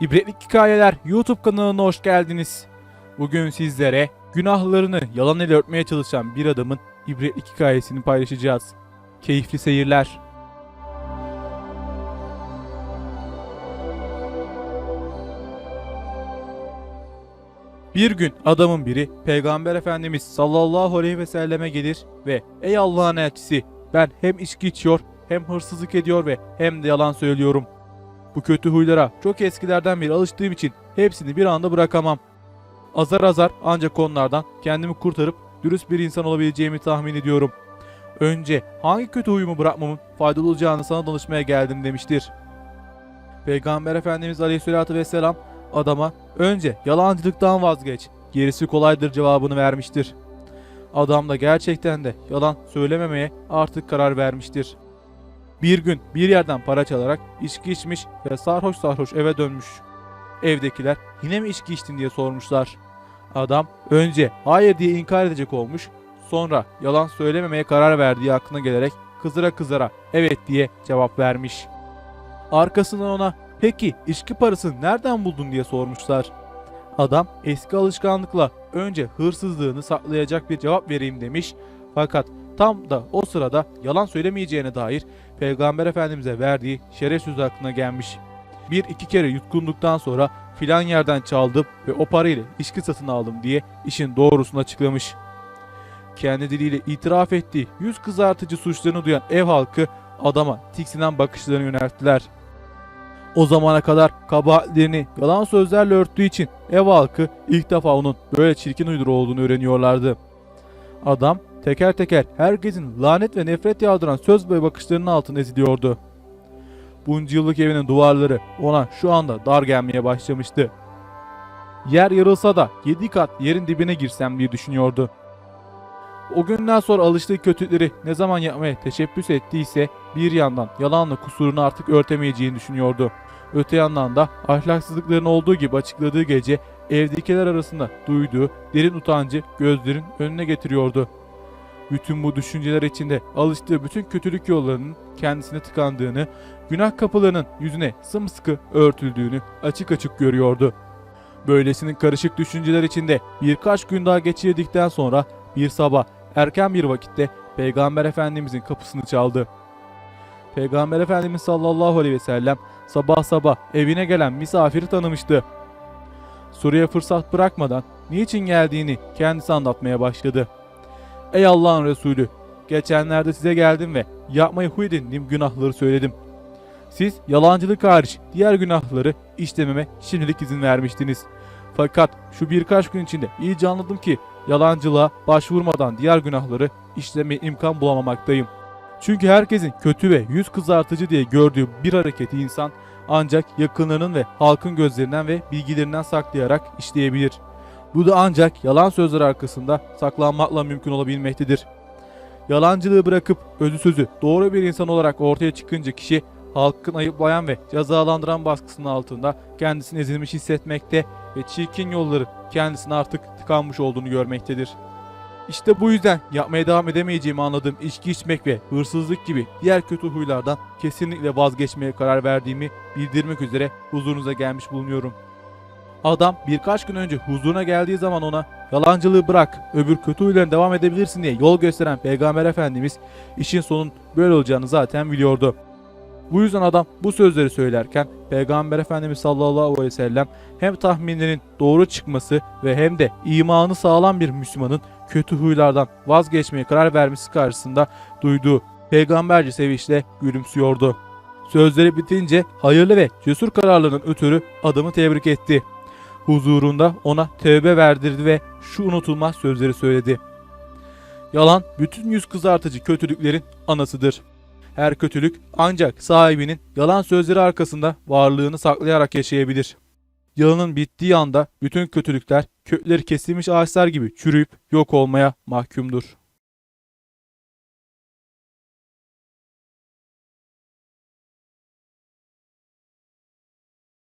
İbretlik Hikayeler YouTube kanalına hoş geldiniz. Bugün sizlere günahlarını yalan ile örtmeye çalışan bir adamın ibretlik hikayesini paylaşacağız. Keyifli seyirler. Bir gün adamın biri Peygamber Efendimiz sallallahu aleyhi ve selleme gelir ve Ey Allah'ın elçisi ben hem içki içiyor hem hırsızlık ediyor ve hem de yalan söylüyorum. Bu kötü huylara çok eskilerden beri alıştığım için hepsini bir anda bırakamam. Azar azar ancak onlardan kendimi kurtarıp dürüst bir insan olabileceğimi tahmin ediyorum. Önce hangi kötü huyumu bırakmamın faydalı olacağını sana danışmaya geldim demiştir. Peygamber Efendimiz Aleyhisselatü Vesselam adama önce yalancılıktan vazgeç, gerisi kolaydır cevabını vermiştir. Adam da gerçekten de yalan söylememeye artık karar vermiştir. Bir gün bir yerden para çalarak içki içmiş ve sarhoş sarhoş eve dönmüş. Evdekiler yine mi içki içtin diye sormuşlar. Adam önce hayır diye inkar edecek olmuş, sonra yalan söylememeye karar verdiği aklına gelerek kızara kızara evet diye cevap vermiş. Arkasından ona peki içki parasını nereden buldun diye sormuşlar. Adam eski alışkanlıkla önce hırsızlığını saklayacak bir cevap vereyim demiş fakat tam da o sırada yalan söylemeyeceğine dair Peygamber Efendimiz'e verdiği şeref sözü aklına gelmiş. Bir iki kere yutkunduktan sonra filan yerden çaldım ve o parayla içki satın aldım diye işin doğrusunu açıklamış. Kendi diliyle itiraf ettiği yüz kızartıcı suçlarını duyan ev halkı adama tiksinen bakışlarını yönelttiler. O zamana kadar kabahatlerini yalan sözlerle örttüğü için ev halkı ilk defa onun böyle çirkin uydur olduğunu öğreniyorlardı. Adam teker teker herkesin lanet ve nefret yağdıran söz ve bakışlarının altında eziliyordu. Bunca yıllık evinin duvarları ona şu anda dar gelmeye başlamıştı. Yer yarılsa da yedi kat yerin dibine girsem diye düşünüyordu. O günden sonra alıştığı kötülükleri ne zaman yapmaya teşebbüs ettiyse bir yandan yalanla kusurunu artık örtemeyeceğini düşünüyordu. Öte yandan da ahlaksızlıkların olduğu gibi açıkladığı gece evdekiler arasında duyduğu derin utancı gözlerin önüne getiriyordu. Bütün bu düşünceler içinde alıştığı bütün kötülük yollarının kendisine tıkandığını, günah kapılarının yüzüne sımsıkı örtüldüğünü açık açık görüyordu. Böylesinin karışık düşünceler içinde birkaç gün daha geçirdikten sonra bir sabah erken bir vakitte Peygamber Efendimizin kapısını çaldı. Peygamber Efendimiz sallallahu aleyhi ve sellem sabah sabah evine gelen misafiri tanımıştı. Soruya fırsat bırakmadan niçin geldiğini kendisi anlatmaya başladı. Ey Allah'ın Resulü! Geçenlerde size geldim ve yapmayı huy edindiğim günahları söyledim. Siz yalancılık hariç diğer günahları işlememe şimdilik izin vermiştiniz. Fakat şu birkaç gün içinde iyice anladım ki yalancılığa başvurmadan diğer günahları işleme imkan bulamamaktayım. Çünkü herkesin kötü ve yüz kızartıcı diye gördüğü bir hareketi insan ancak yakınlarının ve halkın gözlerinden ve bilgilerinden saklayarak işleyebilir. Bu da ancak yalan sözler arkasında saklanmakla mümkün olabilmektedir. Yalancılığı bırakıp özü sözü doğru bir insan olarak ortaya çıkınca kişi halkın ayıplayan ve cezalandıran baskısının altında kendisini ezilmiş hissetmekte ve çirkin yolları kendisine artık tıkanmış olduğunu görmektedir. İşte bu yüzden yapmaya devam edemeyeceğimi anladığım içki içmek ve hırsızlık gibi diğer kötü huylardan kesinlikle vazgeçmeye karar verdiğimi bildirmek üzere huzurunuza gelmiş bulunuyorum. Adam birkaç gün önce huzuruna geldiği zaman ona yalancılığı bırak öbür kötü huylarına devam edebilirsin diye yol gösteren Peygamber Efendimiz işin sonun böyle olacağını zaten biliyordu. Bu yüzden adam bu sözleri söylerken Peygamber Efendimiz sallallahu aleyhi ve sellem hem tahminlerin doğru çıkması ve hem de imanı sağlam bir Müslümanın kötü huylardan vazgeçmeye karar vermesi karşısında duyduğu peygamberce sevinçle gülümsüyordu. Sözleri bitince hayırlı ve cesur kararlarının ötürü adamı tebrik etti. Huzurunda ona tövbe verdirdi ve şu unutulmaz sözleri söyledi. Yalan bütün yüz kızartıcı kötülüklerin anasıdır. Her kötülük ancak sahibinin yalan sözleri arkasında varlığını saklayarak yaşayabilir. Yalanın bittiği anda bütün kötülükler kökleri kesilmiş ağaçlar gibi çürüyüp yok olmaya mahkumdur.